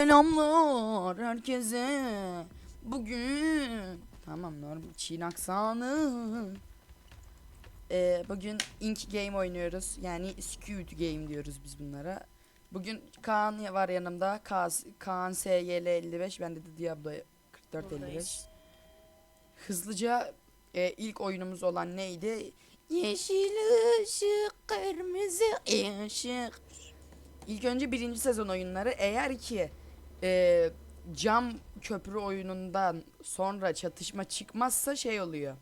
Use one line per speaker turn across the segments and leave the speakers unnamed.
Selamlar herkese. Bugün tamam normal Çin aksanı. Ee, bugün Ink Game oynuyoruz. Yani Squid Game diyoruz biz bunlara. Bugün Kaan var yanımda. Kaan, Kaan SYL 55. Ben de Diablo 44 55.
Buradayız.
Hızlıca e, ilk oyunumuz olan neydi? Yeşil ışık, kırmızı ışık. İlk önce birinci sezon oyunları eğer ki e, cam köprü oyunundan sonra çatışma çıkmazsa şey oluyor.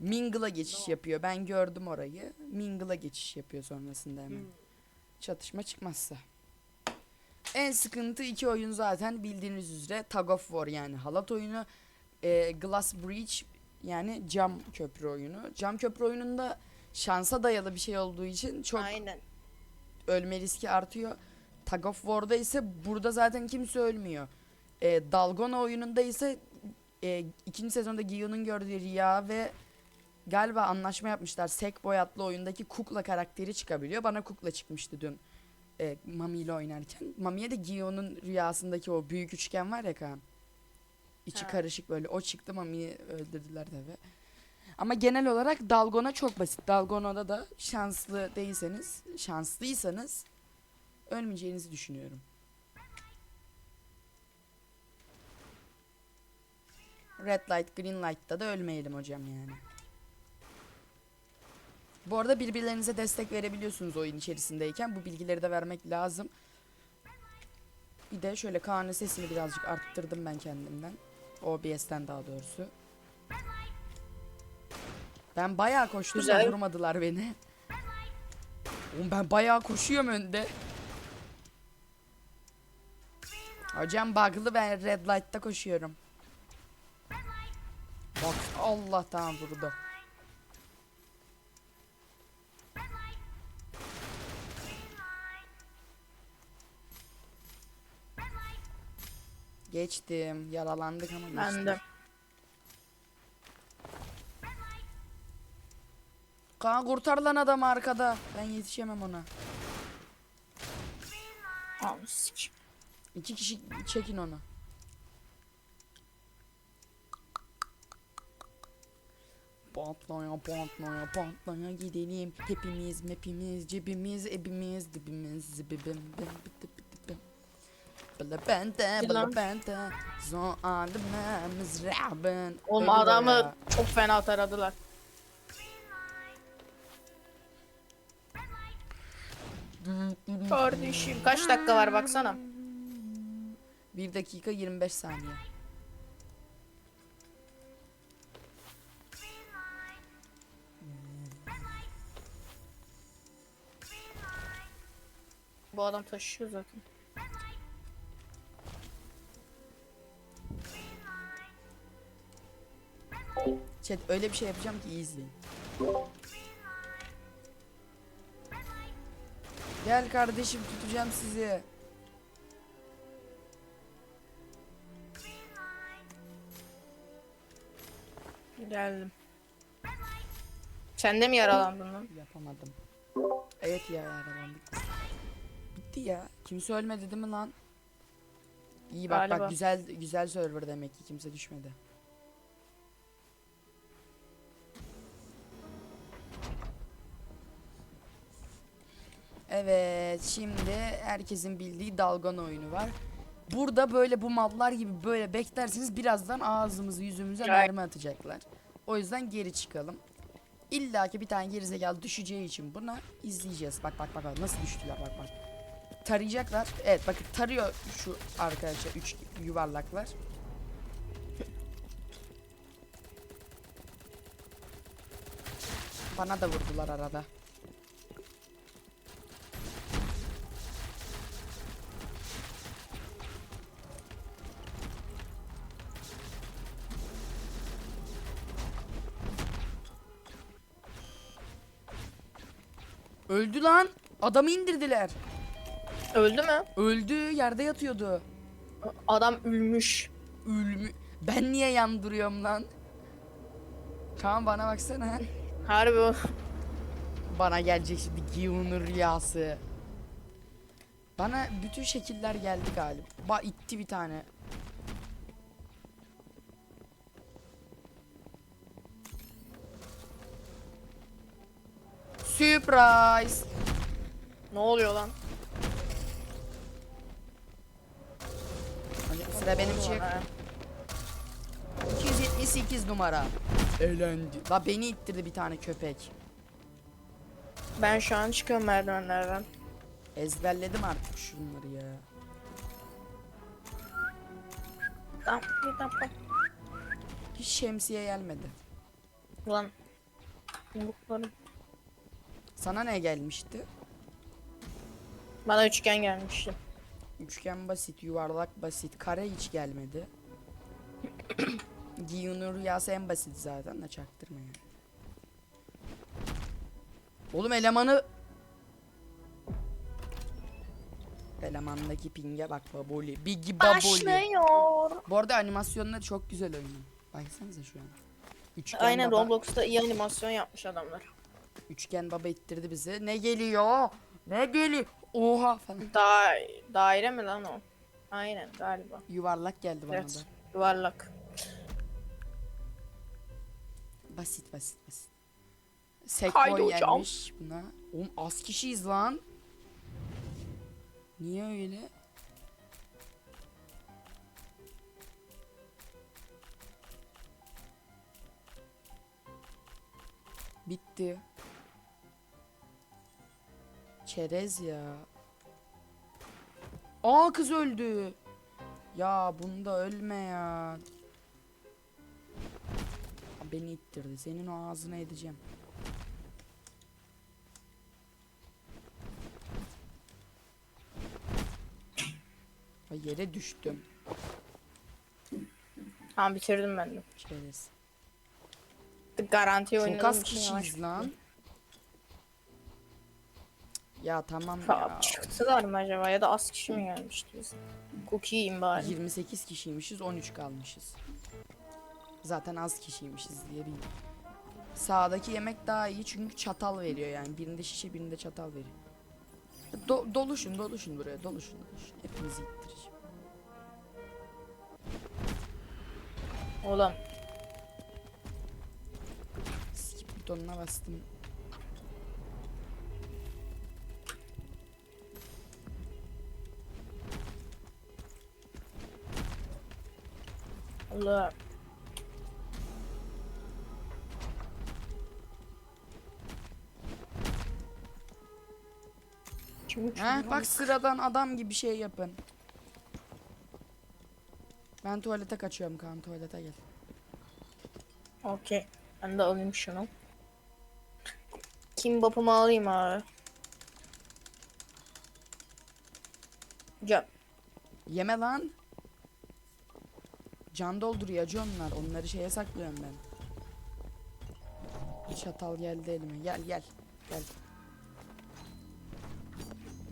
Mingle'a geçiş yapıyor. Ben gördüm orayı. Mingle'a geçiş yapıyor sonrasında hemen.
Hmm.
Çatışma çıkmazsa. En sıkıntı iki oyun zaten bildiğiniz üzere Tug of War yani halat oyunu. e, Glass Breach yani cam köprü oyunu. Cam köprü oyununda şansa dayalı bir şey olduğu için çok
Aynen.
ölme riski artıyor. Tug of War'da ise burada zaten kimse ölmüyor. E, Dalgona oyununda ise e, ikinci sezonda Gion'un gördüğü Rüya ve galiba anlaşma yapmışlar. Sackboy adlı oyundaki Kukla karakteri çıkabiliyor. Bana Kukla çıkmıştı dün e, Mami ile oynarken. Mami'ye de Gion'un rüyasındaki o büyük üçgen var ya Kaan. İçi
Ha.
karışık böyle. O çıktı Mami'yi öldürdüler tabi. Ama genel olarak Dalgona çok basit. Dalgona'da da şanslı değilseniz, şanslıysanız ölmeyeceğinizi düşünüyorum. Red light, green light'ta da ölmeyelim hocam yani. Bu arada birbirlerinize destek verebiliyorsunuz oyun içerisindeyken. Bu bilgileri de vermek lazım. Bir de şöyle Kaan'ın sesini birazcık arttırdım ben kendimden. OBS'ten daha doğrusu. Ben bayağı koştum da
Güzel.
vurmadılar beni. Oğlum ben bayağı koşuyorum önde. Hocam bug'lı ben red light'ta koşuyorum. Bak Allah tamam vurdu. Geçtim. Yaralandık ama geçtim.
Ben de.
Kaan kurtar lan adamı arkada. Ben yetişemem ona.
Sikim.
İki kişi çekin onu. Patlaya patlaya patlaya gidelim. Hepimiz hepimiz cebimiz ebimiz dibimiz zibibim bim bim bim. Bala bende bala bende Zon alime mızrabın
Oğlum adamı çok fena taradılar. Kardeşim kaç dakika var baksana.
1 dakika 25 saniye.
Bu adam taşıyor zaten.
Chat öyle bir şey yapacağım ki iyi izleyin. Gel kardeşim tutacağım sizi.
Geldim. Sen de mi yaralandın lan?
Yapamadım. Evet ya yaralandık. Bitti ya. Kimse ölmedi değil mi lan? İyi bak
Galiba.
bak güzel güzel server demek ki kimse düşmedi. Evet şimdi herkesin bildiği dalgan oyunu var. Burada böyle bu mallar gibi böyle beklersiniz birazdan ağzımızı yüzümüze mermi atacaklar. O yüzden geri çıkalım. İlla ki bir tane gerizekalı düşeceği için buna izleyeceğiz. Bak bak bak bak, nasıl düştüler bak bak. Tarayacaklar. Evet bakın tarıyor şu arkadaşlar üç yuvarlaklar. Bana da vurdular arada. Öldü lan. Adamı indirdiler.
Öldü mü?
Öldü. Yerde yatıyordu.
Adam ölmüş.
Ölmü. Ben niye yandırıyorum lan? Kaan bana baksana.
Harbi.
Bana gelecek şimdi Giyun'un rüyası. Bana bütün şekiller geldi galiba. Ba itti bir tane. Surprise.
Ne oluyor lan?
Hadi sıra benim çık.
Ha.
278 numara. Elendi. La beni ittirdi bir tane köpek.
Ben şu an çıkıyorum merdivenlerden.
Ezberledim artık şunları ya.
Tamam, tamam.
Hiç şemsiye gelmedi.
Ulan. Yumruklarım.
Sana ne gelmişti?
Bana üçgen gelmişti.
Üçgen basit, yuvarlak basit, kare hiç gelmedi. Giyun'un rüyası en basit zaten de çaktırma yani. Oğlum elemanı... Elemandaki pinge bak baboli. Biggie baboli.
Başlıyor.
Bu arada animasyonları çok güzel oyunun. Baksanıza şu an. Üçgen
Aynen
baba,
Roblox'ta iyi animasyon yapmış adamlar.
Üçgen baba ittirdi bizi. Ne geliyor? Ne geliyor? Oha falan.
Da daire mi lan o? Aynen galiba.
Yuvarlak geldi bana
Evet.
da.
Yuvarlak.
Basit basit basit.
Hocam.
gelmiş buna. Oğlum az kişiyiz lan. Niye öyle? Bitti. Çerez ya. Aa kız öldü. Ya bunda ölme ya. Beni ittirdi. Senin o ağzına edeceğim. Ay yere düştüm.
Tamam bitirdim ben de.
Çerez.
Garanti
Çok
oynadığım
az kişiyiz lan. Ya tamam ya.
Çıktılar mı acaba ya da az kişi mi gelmişti bize? Cookie yiyeyim bari.
28 kişiymişiz 13 kalmışız. Zaten az kişiymişiz diye bir. Sağdaki yemek daha iyi çünkü çatal veriyor yani. Birinde şişe birinde çatal veriyor. Do- doluşun doluşun buraya doluşun doluşun. Hepinizi ittireceğim.
Oğlum
Skip butonuna bastım.
Allah.
Ha
lan?
bak sıradan adam gibi şey yapın. Ben tuvalete kaçıyorum Kaan tuvalete gel.
Okey. Ben de alayım şunu. Kim bapımı alayım abi. Can.
Yeme lan. Can dolduruyor onlar. Onları şeye saklıyorum ben. Çatal geldi elime. Gel gel. Gel.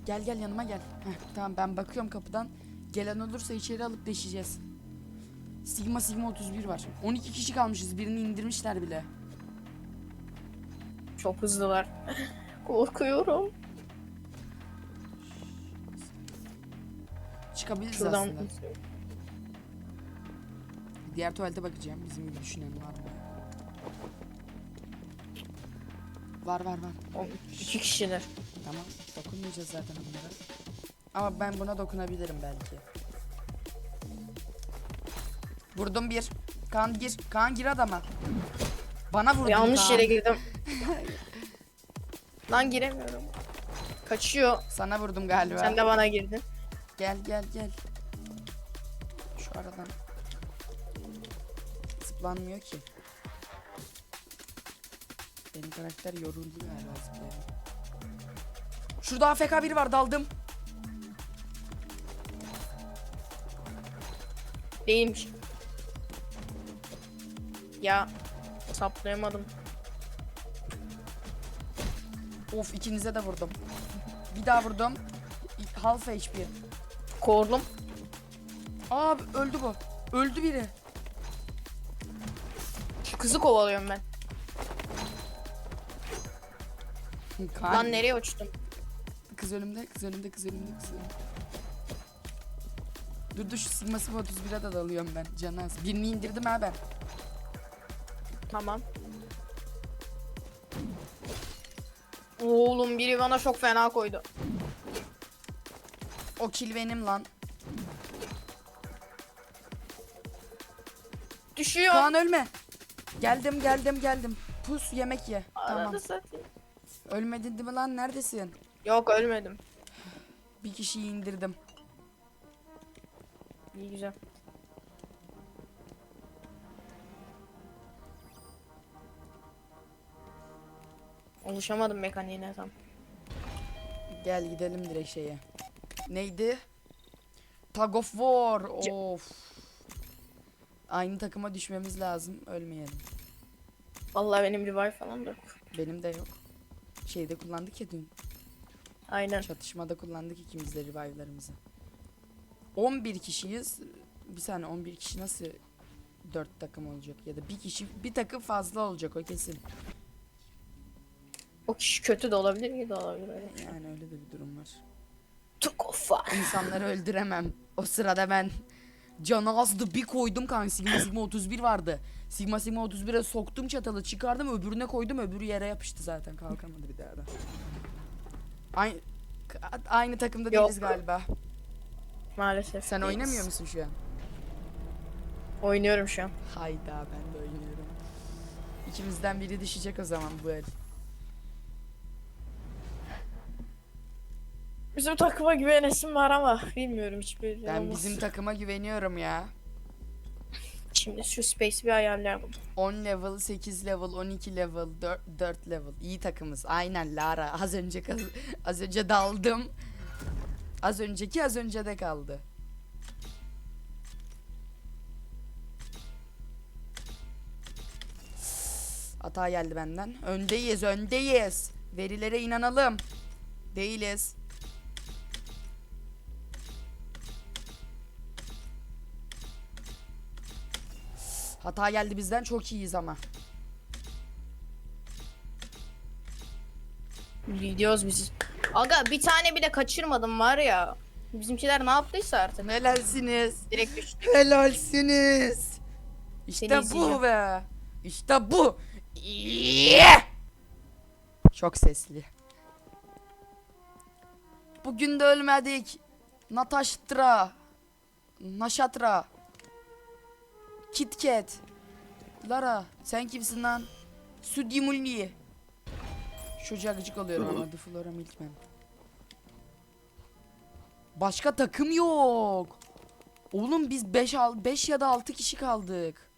Gel gel yanıma gel. Heh, tamam ben bakıyorum kapıdan. Gelen olursa içeri alıp deşeceğiz. Sigma Sigma 31 var. 12 kişi kalmışız. Birini indirmişler bile.
Çok hızlılar. Korkuyorum.
Çıkabiliriz
Şuradan
aslında. Diğer tuvalete bakacağım. Bizim gibi düşünen var mı? Var var var.
O, iki kişiler.
Tamam. Dokunmayacağız zaten onlara. Ama ben buna dokunabilirim belki. Vurdum bir. Kaan gir. Kaan gir adama. Bana vurdun
Yanlış
Kaan.
yere girdim. Lan giremiyorum. Kaçıyor.
Sana vurdum galiba.
Sen de bana girdin.
Gel gel gel. Zıplanmıyor ki. Benim karakter yoruldu galiba zıplayarak. Şurada AFK biri var daldım.
Değilmiş. Ya saplayamadım.
Of ikinize de vurdum. Bir daha vurdum. Half HP.
Korlum.
Aa öldü bu. Öldü biri.
Kızı kovalıyorum ben.
Kaan,
Lan nereye uçtum?
kız önümde, kız önümde, kız önümde, kız önümde. Dur dur şu Sigma Sigma 31'e de dalıyorum ben. Canı az. Birini indirdim ha ben.
Tamam. Oğlum biri bana çok fena koydu.
O kill benim lan.
Düşüyor.
Kaan ölme. Geldim geldim geldim. Pus yemek ye. Tamam.
Ananı satayım.
Ölmedin değil mi lan? Neredesin?
Yok ölmedim.
Bir kişiyi indirdim.
İyi güzel. Oluşamadım mekaniğine tam.
Gel gidelim direkt şeye. Neydi? Tug of War. Of. Aynı takıma düşmemiz lazım. Ölmeyelim.
Vallahi benim revive falan da yok.
Benim de yok. Şeyde kullandık ya dün.
Aynen.
Çatışmada kullandık ikimiz de revive'larımızı. 11 kişiyiz. Bir saniye 11 kişi nasıl 4 takım olacak ya da bir kişi bir takım fazla olacak o kesin.
O kişi kötü de olabilir iyi de olabilir öyle.
Yani öyle de bir durum var.
Tukofa.
İnsanları öldüremem. O sırada ben azdı bir koydum kanka Sigma Sigma 31 vardı. Sigma Sigma 31'e soktum çatalı çıkardım öbürüne koydum öbürü yere yapıştı zaten kalkamadı bir daha da. Aynı, aynı takımda
Yok.
değiliz galiba.
Maalesef.
Sen
değiliz.
oynamıyor musun şu an?
Oynuyorum şu an.
Hayda ben de oynuyorum. İkimizden biri düşecek o zaman bu el.
Bizim takıma güvenesim var ama bilmiyorum hiçbir
Ben
olmaz.
bizim takıma güveniyorum ya.
Şimdi şu space'i bir ayarlayalım.
10 level, 8 level, 12 level, 4, 4 level. İyi takımız. Aynen Lara. Az önce kaz- az önce daldım. Az önceki az önce de kaldı. Hata geldi benden. Öndeyiz, öndeyiz. Verilere inanalım. Değiliz. Hata geldi bizden çok iyiyiz ama.
Gidiyoruz biz. Aga bir tane bile kaçırmadım var ya. Bizimkiler ne yaptıysa artık.
Helalsiniz.
Direkt düştü.
Helalsiniz. İşte
Seni
bu
izleyeceğim.
be. İşte bu. Çok sesli. Bugün de ölmedik. Natashtra. Nashatra. Kitket. Lara sen kimsin lan? Sudimulli. Çocuğa gıcık oluyorum ama The Flora Milkman. Başka takım yok. Oğlum biz 5 5 ya da 6 kişi kaldık.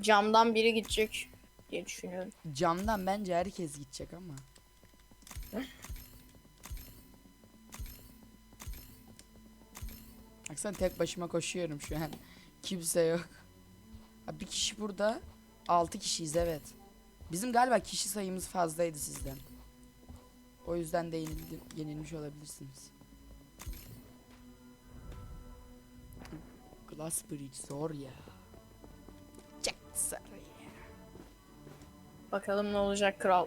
Camdan biri gidecek diye düşünüyorum.
Camdan bence herkes gidecek ama. Baksana tek başıma koşuyorum şu an. Kimse yok. Ha, bir kişi burada. 6 kişiyiz evet. Bizim galiba kişi sayımız fazlaydı sizden. O yüzden de yenildi, yenilmiş olabilirsiniz. Glass Bridge zor ya. Zor ya.
Bakalım ne olacak kral.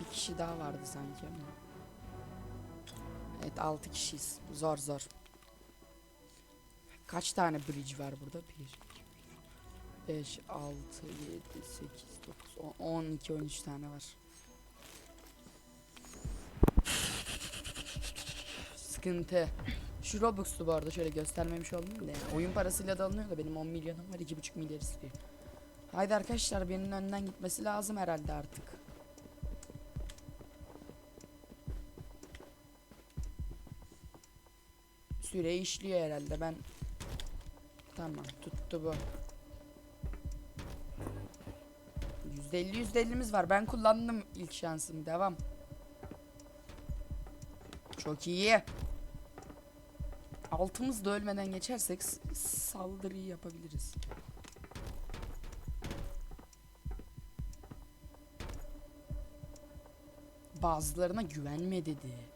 Bir kişi daha vardı sanki ama. Evet 6 kişiyiz. Zor zor. Kaç tane bridge var burada? 1 5 6 7 8 9 10 12 13 tane var. Sıkıntı. Şu Robux'tu bu arada şöyle göstermemiş oldum da. Oyun parasıyla da alınıyor da benim 10 milyonum var 2,5 milyar istiyor. Haydi arkadaşlar birinin önden gitmesi lazım herhalde artık. Süre işliyor herhalde ben. Tamam tuttu bu. %50 %50'miz var. Ben kullandım ilk şansımı. Devam. Çok iyi. Altımız da ölmeden geçersek saldırıyı yapabiliriz. Bazılarına güvenme dedi.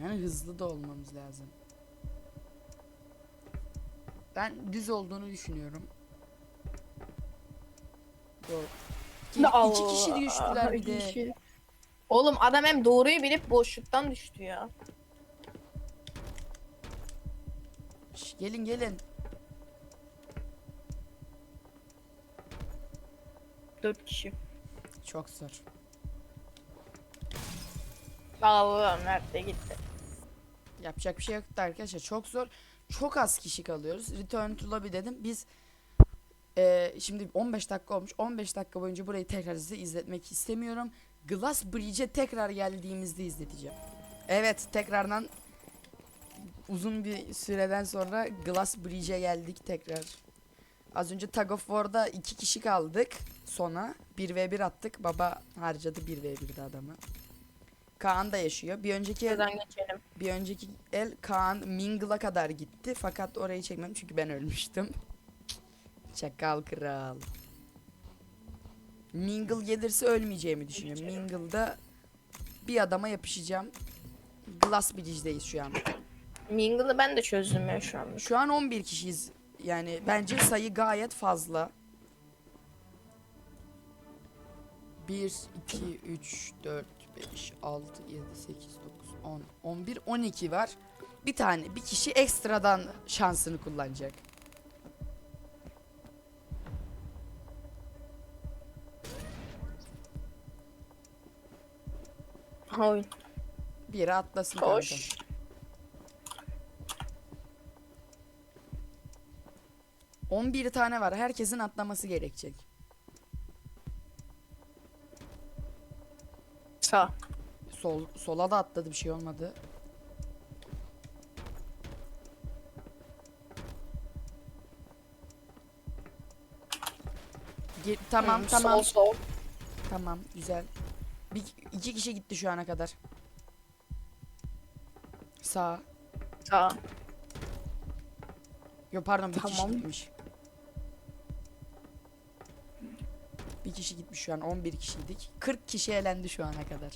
Yani hızlı da olmamız lazım. Ben düz olduğunu düşünüyorum. Yok. İki, iki kişi düştüler bir de.
kişi. Oğlum adam hem doğruyu bilip boşluktan düştü ya.
Şş, gelin gelin.
Dört kişi.
Çok zor.
Allah'ım nerede gitti.
Yapacak bir şey yoktu arkadaşlar. Çok zor. Çok az kişi kalıyoruz. Return to lobby dedim. Biz eee, şimdi 15 dakika olmuş. 15 dakika boyunca burayı tekrar size izletmek istemiyorum. Glass Bridge'e tekrar geldiğimizde izleteceğim. Evet tekrardan uzun bir süreden sonra Glass Bridge'e geldik tekrar. Az önce Tug of War'da iki kişi kaldık sona. 1v1 attık. Baba harcadı 1v1'de adamı. Kaan da yaşıyor. Bir önceki el-
Şuradan geçelim.
bir önceki el Kaan Mingle'a kadar gitti. Fakat orayı çekmedim çünkü ben ölmüştüm. Çakal kral. Mingle gelirse ölmeyeceğimi düşünüyorum. Mingle'da bir adama yapışacağım. Glass Bridge'deyiz şu an.
Mingle'ı ben de çözdüm ya şu an.
Şu an 11 kişiyiz. Yani bence sayı gayet fazla. 1, 2, 3, 4, 5, 6, 7, 8, 9, 10, 11, 12 var. Bir tane, bir kişi ekstradan şansını kullanacak.
Oy.
Biri atlasın kanka.
Koş.
On bir tane var. Herkesin atlaması gerekecek.
Sağ.
Sol sola da atladı bir şey olmadı. Ge- tamam
Hı,
tamam
Sol sol.
tamam güzel. Bir iki kişi gitti şu ana kadar. Sağ.
Sağ.
Yo pardon bir kişi
Tamam.
gitmiş. Kişi gitmiş şu an 11 kişiydik. 40 kişi elendi şu ana kadar.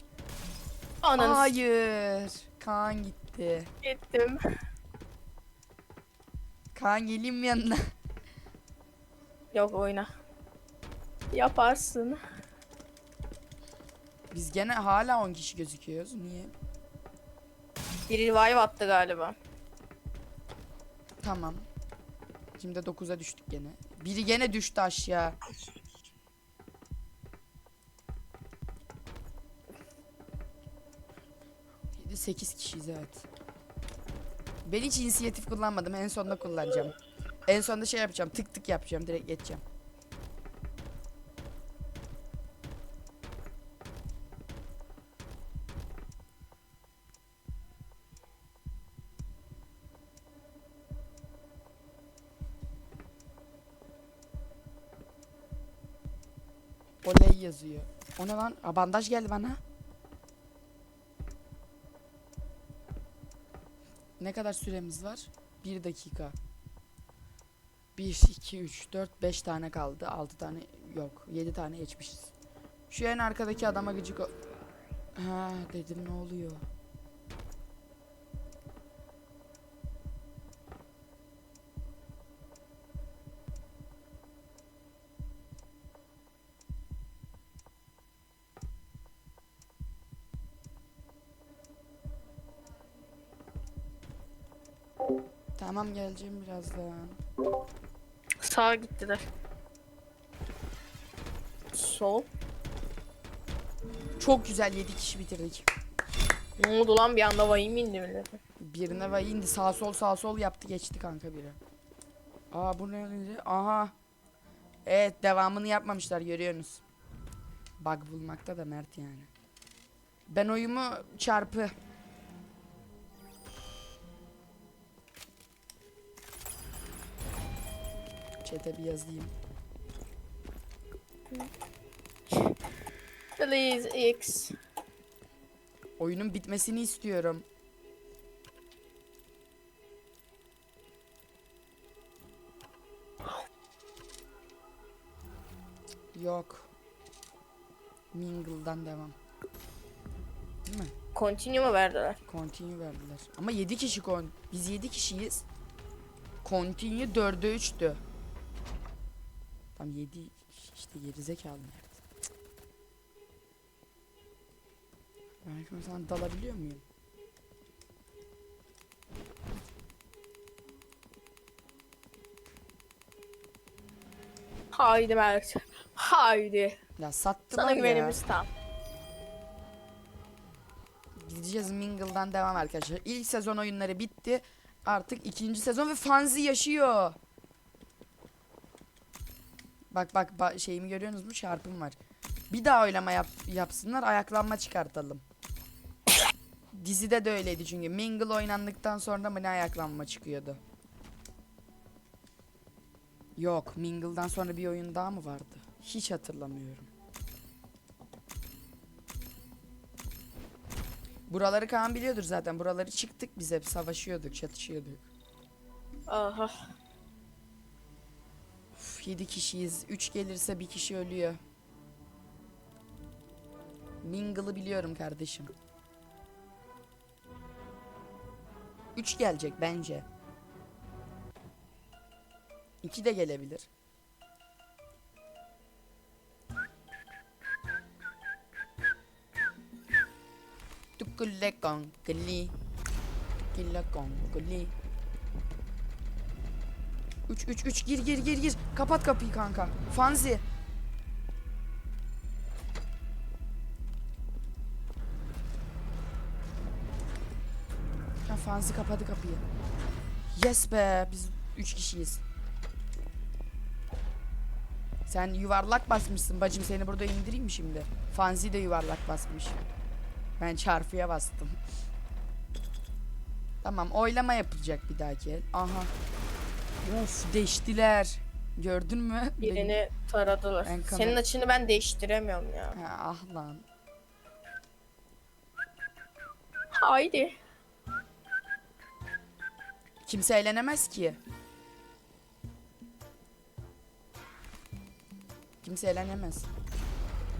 Ananı s-
Hayır. Kaan gitti.
gittim.
Kaan geleyim mi yanına?
Yok oyna. Yaparsın.
Biz gene hala 10 kişi gözüküyoruz. Niye?
Biri revive attı galiba.
Tamam. Şimdi 9'a düştük gene. Biri gene düştü aşağı. 8 kişiyiz evet. Ben hiç inisiyatif kullanmadım. En sonunda kullanacağım. En sonunda şey yapacağım. Tık tık yapacağım. Direkt geçeceğim. Oley yazıyor. O ne lan? Aa, bandaj geldi bana. Ne kadar süremiz var? 1 dakika. 1, 2, 3, 4, 5 tane kaldı. 6 tane yok. 7 tane geçmişiz. Şu en arkadaki adama gıcık. Ha dedim ne oluyor? Tamam geleceğim birazdan.
Sağa gittiler. Sol.
Çok güzel 7 kişi bitirdik.
Ne oldu lan bir anda vahim indi millete.
Birine ve indi sağ sol sağ sol yaptı geçti kanka biri. Aa bu ne? Aha. Evet devamını yapmamışlar görüyorsunuz. Bug bulmakta da mert yani. Ben oyumu çarpı. Çete bir yazayım.
Please X.
Oyunun bitmesini istiyorum. Yok. Mingle'dan devam. Değil mi?
Continue mu verdiler?
Continue verdiler. Ama 7 kişi kon. Biz 7 kişiyiz. Continue 4'e 3'tü. Tam 7 işte gerizekalı nerede? Ben şimdi sana dalabiliyor muyum?
Haydi Mert. Haydi.
Ya sattılar
Sana
ya.
güvenimiz tam.
Gideceğiz Mingle'dan devam arkadaşlar. İlk sezon oyunları bitti. Artık ikinci sezon ve Fanzi yaşıyor. Bak bak ba- şeyimi görüyorsunuz mu? Çarpım var. Bir daha oylama yap yapsınlar. Ayaklanma çıkartalım. Dizide de öyleydi çünkü. Mingle oynandıktan sonra mı ne ayaklanma çıkıyordu? Yok. Mingle'dan sonra bir oyun daha mı vardı? Hiç hatırlamıyorum. Buraları Kaan biliyordur zaten. Buraları çıktık biz hep savaşıyorduk, çatışıyorduk.
Aha.
Uf, 7 kişiyiz. 3 gelirse bir kişi ölüyor. Mingle'ı biliyorum kardeşim. 3 gelecek bence. 2 de gelebilir. Tukule konkuli. Tukule konkuli. 3 3 3 gir gir gir gir. Kapat kapıyı kanka. Fanzi. Ha Fanzi kapadı kapıyı. Yes be biz 3 kişiyiz. Sen yuvarlak basmışsın bacım seni burada indireyim mi şimdi? Fanzi de yuvarlak basmış. Ben çarpıya bastım. Tamam oylama yapılacak bir dahaki el. Aha. Of değiştiler. Gördün mü?
Birini taradılar.
Ben
Senin açını ben değiştiremiyorum ya.
Ha, ah lan.
Haydi.
Kimse eğlenemez ki. Kimse eğlenemez.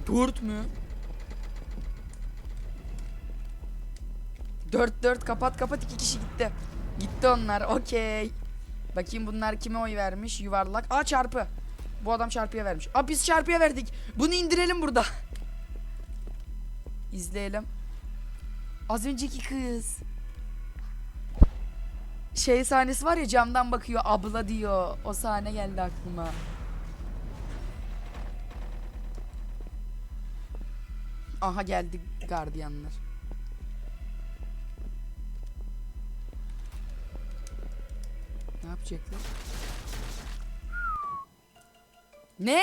Dört mü? Dört dört kapat kapat iki kişi gitti. Gitti onlar okey. Bakayım bunlar kime oy vermiş yuvarlak. Aa çarpı. Bu adam çarpıya vermiş. Aa biz çarpıya verdik. Bunu indirelim burada. İzleyelim. Az önceki kız. Şey sahnesi var ya camdan bakıyor abla diyor. O sahne geldi aklıma. Aha geldi gardiyanlar. Ne yapacaklar? Ne?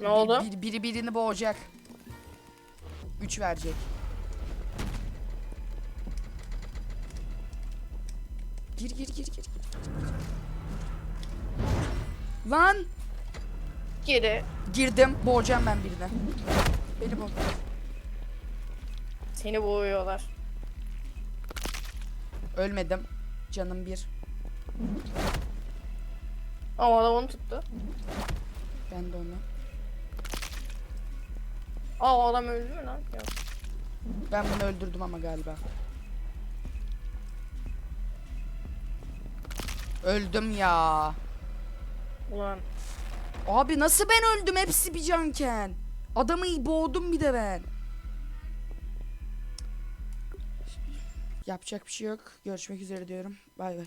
Ne oldu?
Bir- biri birini boğacak. Üç verecek. Gir gir gir gir. Lan
Geri.
girdim. Boğacağım ben birine. Beni boğ.
Seni boğuyorlar.
Ölmedim. Canım bir.
Ama adam onu tuttu.
Ben de onu.
Aa o adam öldü mü lan? Yok.
Ben bunu öldürdüm ama galiba. Öldüm ya.
Ulan.
Abi nasıl ben öldüm hepsi bir canken? Adamı boğdum bir de ben. Yapacak bir şey yok. Görüşmek üzere diyorum. Bay bay.